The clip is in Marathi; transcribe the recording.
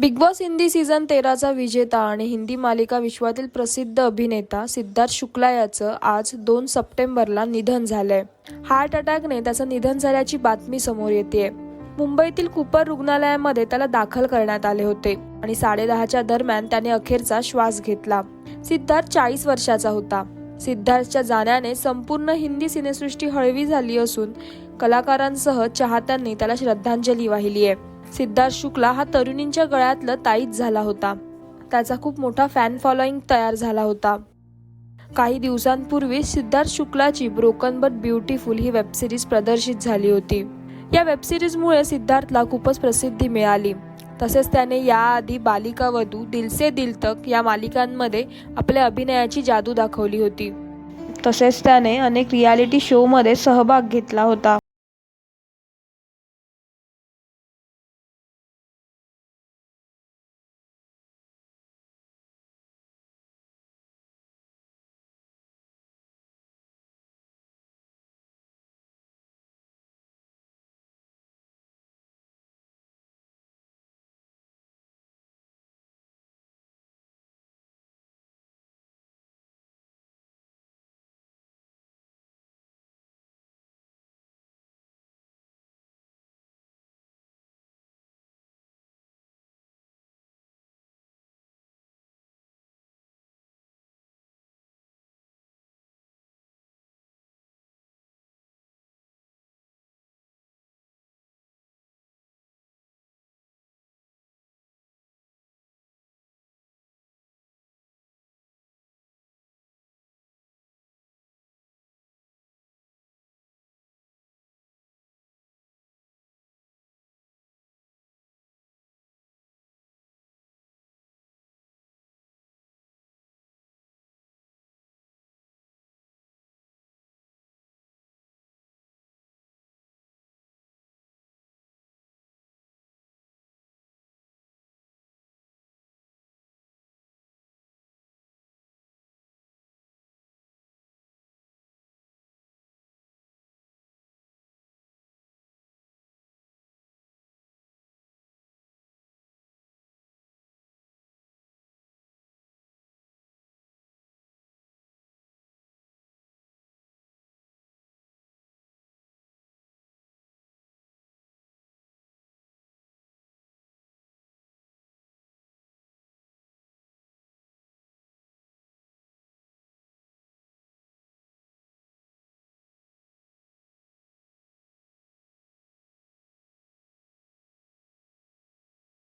बिग बॉस हिंदी सीझन तेराचा विजेता आणि हिंदी मालिका विश्वातील प्रसिद्ध अभिनेता सिद्धार्थ शुक्ला याचं आज दोन सप्टेंबरला निधन झालंय. हार्ट अटॅकने त्याचं निधन झाल्याची बातमी समोर येते मुंबईतील कुपर रुग्णालयामध्ये त्याला दाखल करण्यात आले होते आणि साडेदहाच्या दरम्यान त्याने अखेरचा श्वास घेतला. सिद्धार्थ चाळीस वर्षाचा होता. सिद्धार्थच्या जाण्याने संपूर्ण हिंदी सिनेसृष्टी हळवी झाली असून कलाकारांसह चाहत्यांनी त्याला श्रद्धांजली वाहिली आहे सिद्धार्थ शुक्ला हा तरुणींच्या गळ्यातलं ताईत झाला होता. त्याचा खूप मोठा फॅन फॉलोईंग तयार झाला होता. काही दिवसांपूर्वी सिद्धार्थ शुक्लाची ब्रोकन बट ब्युटिफुल ही वेबसिरीज प्रदर्शित झाली होती. या वेबसिरीजमुळे सिद्धार्थला खूपच प्रसिद्धी मिळाली. तसेच त्याने याआधी बालिका वधू दिलसे दिल तक या मालिकांमध्ये आपल्या अभिनयाची जादू दाखवली होती. तसेच त्याने अनेक रियालिटी शोमध्ये सहभाग घेतला होता.